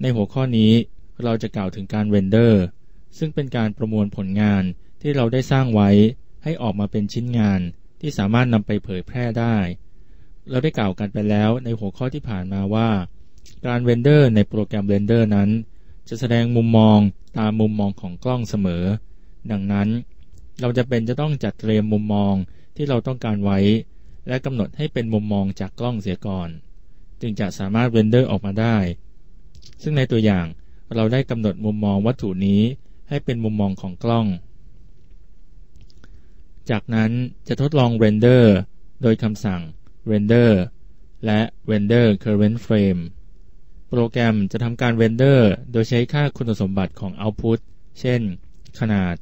ในหัวข้อนี้เราจะกล่าวถึงการเรนเดอร์ ซึ่งเป็นการประมวลผลงานที่เราได้สร้างไว้ให้ออกมาเป็นชิ้นงานที่สามารถนำไปเผยแพร่ได้ เราได้กล่าวกันไปแล้วในหัวข้อที่ผ่านมาว่า การเรนเดอร์ในโปรแกรมเรนเดอร์นั้น จะแสดงมุมมองตามมุมมองของกล้องเสมอ ดังนั้น เราจะเป็นจะต้องจัดเตรียมมุมมองที่เราต้องการไว้ และกำหนดให้เป็นมุมมองจากกล้องเสียก่อน จึงจะสามารถเรนเดอร์ออกมาได้ ซึ่งในตัวอย่างเราได้กำหนดมุมมองวัตถุนี้ให้เป็นมุมมองของกล้อง จากนั้นจะทดลองเรนเดอร์โดยคำสั่ง render และ render current frame โปรแกรมจะทำการเรนเดอร์โดยใช้ค่าคุณสมบัติของ output เช่น ขนาด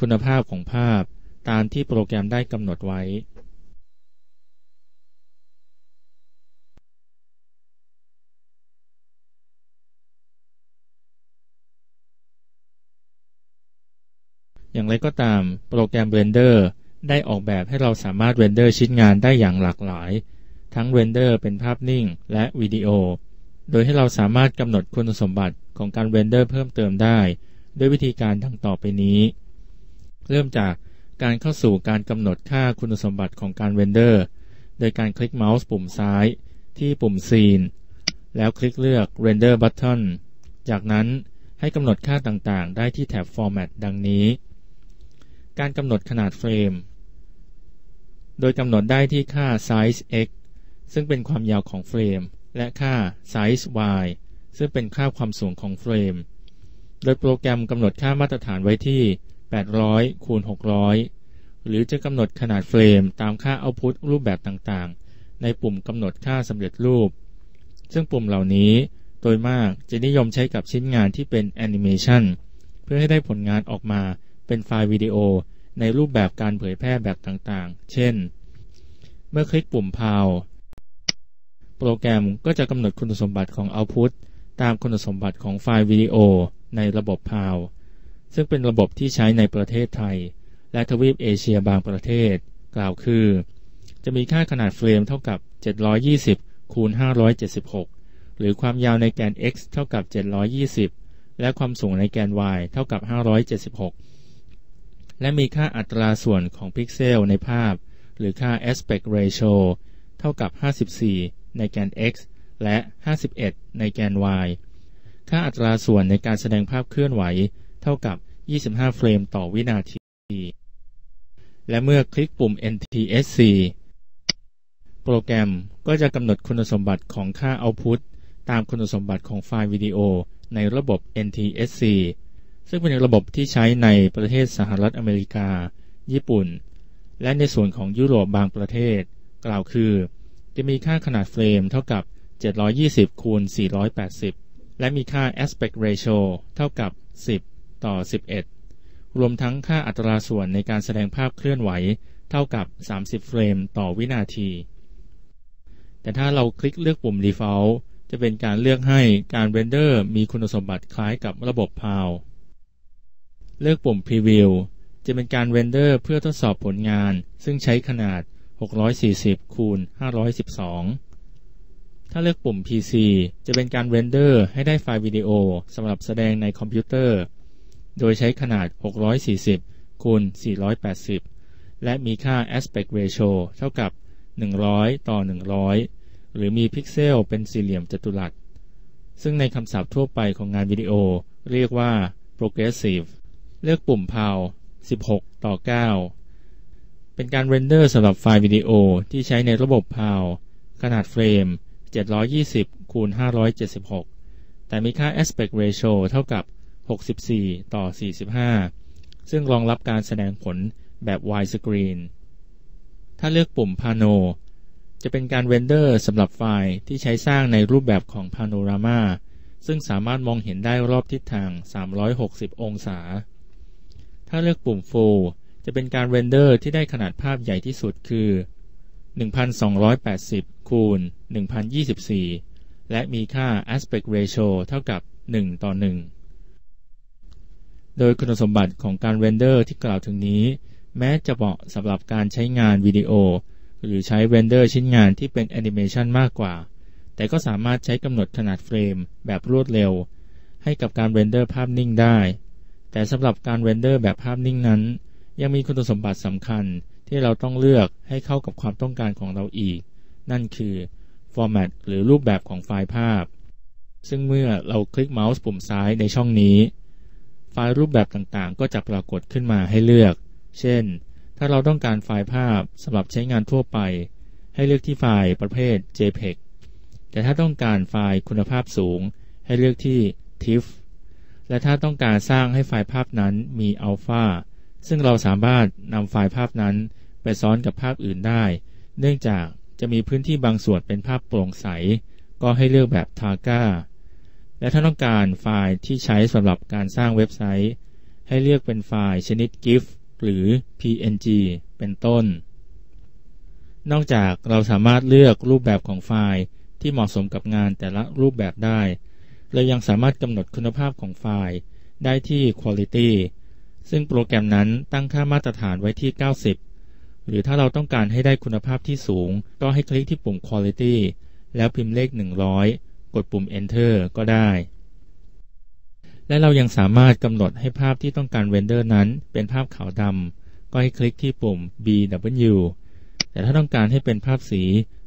คุณภาพของภาพ ตามที่โปรแกรมได้กำหนดไว้ อย่างไรก็ตามโปรแกรม Blender ได้ออกแบบให้เราสามารถเรนเดอร์ชิ้นงานได้อย่างหลากหลาย ทั้งเรนเดอร์เป็นภาพนิ่งและวิดีโอ โดยให้เราสามารถกำหนดคุณสมบัติของการเรนเดอร์เพิ่มเติมได้ ด้วยวิธีการดังต่อไปนี้ เริ่มจากการเข้าสู่การกำหนดค่าคุณสมบัติของการเรนเดอร์ โดยการคลิกเมาส์ปุ่มซ้ายที่ปุ่ม Scene แล้วคลิกเลือก Render Button จากนั้นให้กำหนดค่าต่างๆ ได้ที่แถบ Format ดังนี้ การกำหนดขนาดเฟรม โดยกำหนดได้ที่ค่า size x ซึ่งเป็นความยาวของเฟรม และค่า size y ซึ่งเป็นค่าความสูงของเฟรม โดยโปรแกรมกำหนดค่ามาตรฐานไว้ที่ 800 คูณ 600 หรือจะกำหนดขนาดเฟรมตามค่าเอาพุตรูปแบบต่างๆ ในปุ่มกำหนดค่าสำเร็จรูป ซึ่งปุ่มเหล่านี้โดยมากจะนิยมใช้กับชิ้นงานที่เป็นแอนิเมชันเพื่อให้ได้ผลงานออกมา เป็นไฟล์วิดีโอ ในรูปแบบการเผยแพร่แบบต่างๆ เช่น เมื่อคลิกปุ่ม PAL โปรแกรมก็จะกำหนดคุณสมบัติของ Output ตามคุณสมบัติของไฟล์วิดีโอ ในระบบ PAL ซึ่งเป็นระบบที่ใช้ในประเทศไทย และทวีปเอเชียบางประเทศ กล่าวคือ จะมีค่าขนาดเฟรมเท่ากับ 720 คูณ 576 หรือความยาวในแกน x เท่ากับ 720 และความสูงในแกน y เท่ากับ 576 และมีค่าอัตราส่วนของพิกเซลในภาพ หรือค่า aspect ratio เท่ากับ 54 ในแกน x และ 51 ในแกน y ค่าอัตราส่วนในการแสดงภาพเคลื่อนไหว เท่ากับ 25 เฟรมต่อวินาที และเมื่อคลิกปุ่ม NTSC โปรแกรมก็จะกำหนดคุณสมบัติของค่า output ตามคุณสมบัติของไฟล์วิดีโอในระบบ NTSC ซึ่งเป็นระบบที่ใช้ในประเทศสหรัฐอเมริกา ญี่ปุ่น และในส่วนของยุโรปบางประเทศ กล่าวคือ จะมีค่าขนาดเฟรมเท่ากับ 720คูณ480 และมีค่า aspect ratio เท่ากับ 10 ต่อ 11 รวมทั้งค่าอัตราส่วนในการแสดงภาพเคลื่อนไหว เท่ากับ 30 เฟรมต่อวินาที แต่ถ้าเราคลิกเลือกปุ่ม default จะเป็นการเลือกให้การเรนเดอร์มีคุณสมบัติคล้ายกับระบบ PAL เลือกปุ่ม Preview จะเป็นการเรนเดอร์เพื่อทดสอบผลงาน ซึ่งใช้ขนาด 640คูณ512 ถ้าเลือกปุ่ม PC จะเป็นการเรนเดอร์ให้ได้ไฟล์วิดีโอสำหรับแสดงในคอมพิวเตอร์ โดยใช้ขนาด 640คูณ480 และมีค่า aspect ratio เท่ากับ 100 ต่อ 100 หรือมีพิกเซลเป็นสี่เหลี่ยมจัตุรัส ซึ่งในคำศัพท์ทั่วไปของงานวิดีโอเรียกว่า progressive เลือกปุ่ม PAL 16 ต่อ 9 เป็นการเรนเดอร์สำหรับไฟล์วิดีโอที่ใช้ในระบบ PAL ขนาดเฟรม 720คูณ576 แต่มีค่า aspect ratio เท่ากับ 64 ต่อ 45 ซึ่งรองรับการแสดงผลแบบ widescreen ถ้าเลือกปุ่ม Pano จะเป็นการเรนเดอร์สำหรับไฟล์ที่ใช้สร้างในรูปแบบของ Panorama ซึ่งสามารถมองเห็นได้รอบทิศทาง 360 องศา ถ้าเลือกปุ่ม Full จะเป็นการเรนเดอร์ที่ได้ขนาดภาพใหญ่ที่สุดคือ 1280 คูณ 1024 และมีค่า aspect ratio เท่ากับ 1 ต่อ 1 โดยคุณสมบัติของการเรนเดอร์ที่กล่าวถึงนี้ แม้จะเหมาะสำหรับการใช้งานวิดีโอ หรือใช้เรนเดอร์ชิ้นงานที่เป็นแอนิเมชันมากกว่า แต่ก็สามารถใช้กำหนดขนาดเฟรมแบบรวดเร็ว ให้กับการเรนเดอร์ภาพนิ่งได้ แต่สำหรับการเรนเดอร์แบบภาพนิ่งนั้น ยังมีคุณสมบัติสำคัญที่เราต้องเลือกให้เข้ากับความต้องการของเราอีก นั่นคือฟอร์แมตหรือรูปแบบของไฟล์ภาพ ซึ่งเมื่อเราคลิกเมาส์ปุ่มซ้ายในช่องนี้ ไฟล์รูปแบบต่างๆ ก็จะปรากฏขึ้นมาให้เลือก เช่น ถ้าเราต้องการไฟล์ภาพสำหรับใช้งานทั่วไป ให้เลือกที่ไฟล์ประเภท JPEG แต่ถ้าต้องการไฟล์คุณภาพสูง ให้เลือกที่ TIFF และถ้าต้องการสร้างให้ไฟล์ภาพนั้นมีอัลฟาซึ่งเราสามารถนำไฟล์ภาพนั้นไปซ้อนกับภาพอื่นได้ เนื่องจากจะมีพื้นที่บางส่วนเป็นภาพโปร่งใส ก็ให้เลือกแบบ t a g a และถ้าต้องการไฟล์ที่ใช้สำหรับการสร้างเว็บไซต์ ให้เลือกเป็นไฟล์ชนิด GIF หรือ PNG เป็นต้น นอกจากเราสามารถเลือกรูปแบบของไฟล์ที่เหมาะสมกับงานแต่ละรูปแบบได้ เรายังสามารถกำหนดคุณภาพของไฟล์ได้ที่ Quality ซึ่งโปรแกรมนั้นตั้งค่ามาตรฐานไว้ที่ 90 หรือถ้าเราต้องการให้ได้คุณภาพที่สูง ก็ให้คลิกที่ปุ่ม Quality แล้วพิมพ์เลข 100 กดปุ่ม Enter ก็ได้ และเรายังสามารถกำหนดให้ภาพที่ต้องการเรนเดอร์นั้น เป็นภาพขาวดำก็ให้คลิกที่ปุ่ม BW แต่ถ้าต้องการให้เป็นภาพสี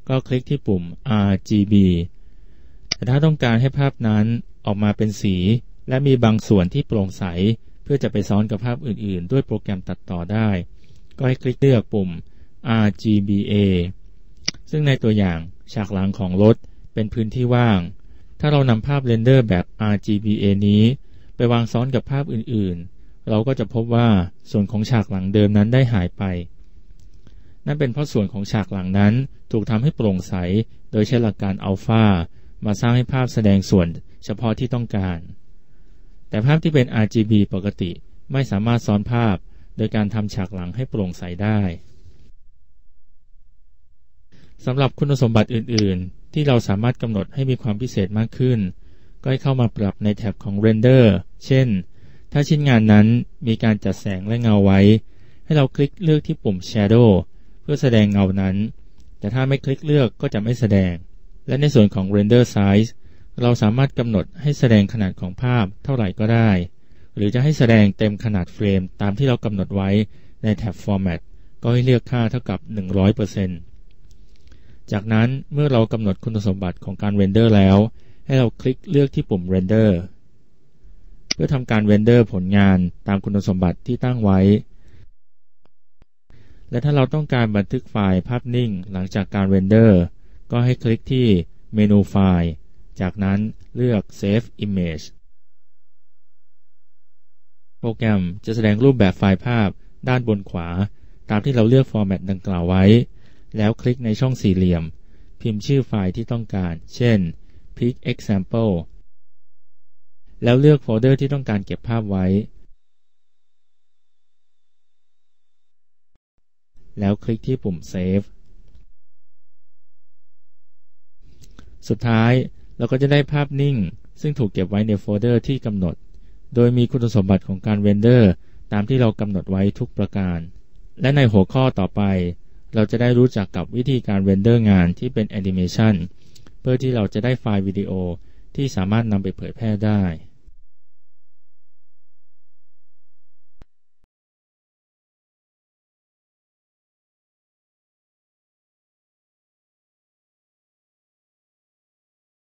ก็คลิกที่ปุ่ม RGB แต่ถ้าต้องการให้ภาพนั้นออกมาเป็นสี และมีบางส่วนที่โปร่งใส เพื่อจะไปซ้อนกับภาพอื่นๆ ด้วยโปรแกรมตัดต่อได้ ก็ให้คลิกเลือกปุ่ม RGBA ซึ่งในตัวอย่างฉากหลังของรถเป็นพื้นที่ว่าง ถ้าเรานำภาพเรนเดอร์แบบ RGBA นี้ ไปวางซ้อนกับภาพอื่นๆ เราก็จะพบว่าส่วนของฉากหลังเดิมนั้นได้หายไป นั่นเป็นเพราะส่วนของฉากหลังนั้นถูกทำให้โปร่งใส โดยใช้หลักการอัลฟา มาสร้างให้ภาพแสดงส่วนเฉพาะที่ต้องการ แต่ภาพที่เป็น RGB ปกติไม่สามารถซ้อนภาพ โดยการทำฉากหลังให้โปร่งใสได้สำหรับคุณสมบัติอื่น ๆ ที่เราสามารถกำหนดให้มีความพิเศษมากขึ้น ก็ให้เข้ามาปรับในแท็บของ Render เช่น ถ้าชิ้นงานนั้นมีการจัดแสงและเงาไว้ ให้เราคลิกเลือกที่ปุ่ม Shadow เพื่อแสดงเงานั้น แต่ถ้าไม่คลิกเลือกก็จะไม่แสดง และในส่วนของ Render Size เราสามารถกำหนดให้แสดงขนาดของภาพเท่าไหร่ก็ได้ หรือจะให้แสดงเต็มขนาดเฟรมตามที่เรากำหนดไว้ในแท็บ Format ก็ให้เลือกค่าเท่ากับ 100%จากนั้นเมื่อเรากำหนดคุณสมบัติของการเรนเดอร์แล้ว ให้เราคลิกเลือกที่ปุ่ม Render เพื่อทำการเรนเดอร์ผลงานตามคุณสมบัติที่ตั้งไว้ และถ้าเราต้องการบันทึกไฟล์ภาพนิ่งหลังจากการเรนเดอร์ ก็ให้คลิกที่เมนูไฟล์ จากนั้นเลือก Save Image โปรแกรมจะแสดงรูปแบบไฟล์ภาพด้านบนขวา ตามที่เราเลือกฟอร์แมตดังกล่าวไว้ แล้วคลิกในช่องสี่เหลี่ยม พิมพ์ชื่อไฟล์ที่ต้องการ เช่น pic example แล้วเลือกโฟลเดอร์ที่ต้องการเก็บภาพไว้ แล้วคลิกที่ปุ่ม Save สุดท้ายเราก็จะได้ภาพนิ่ง ซึ่งถูกเก็บไว้ในโฟลเดอร์ที่กำหนด โดยมีคุณสมบัติของการเรนเดอร์ ตามที่เรากำหนดไว้ทุกประการ และในหัวข้อต่อไป เราจะได้รู้จักกับวิธีการเรนเดอร์งานที่เป็นแอนิเมชันเพื่อที่เราจะได้ไฟล์วิดีโอที่สามารถนำไปเผยแพร่ได้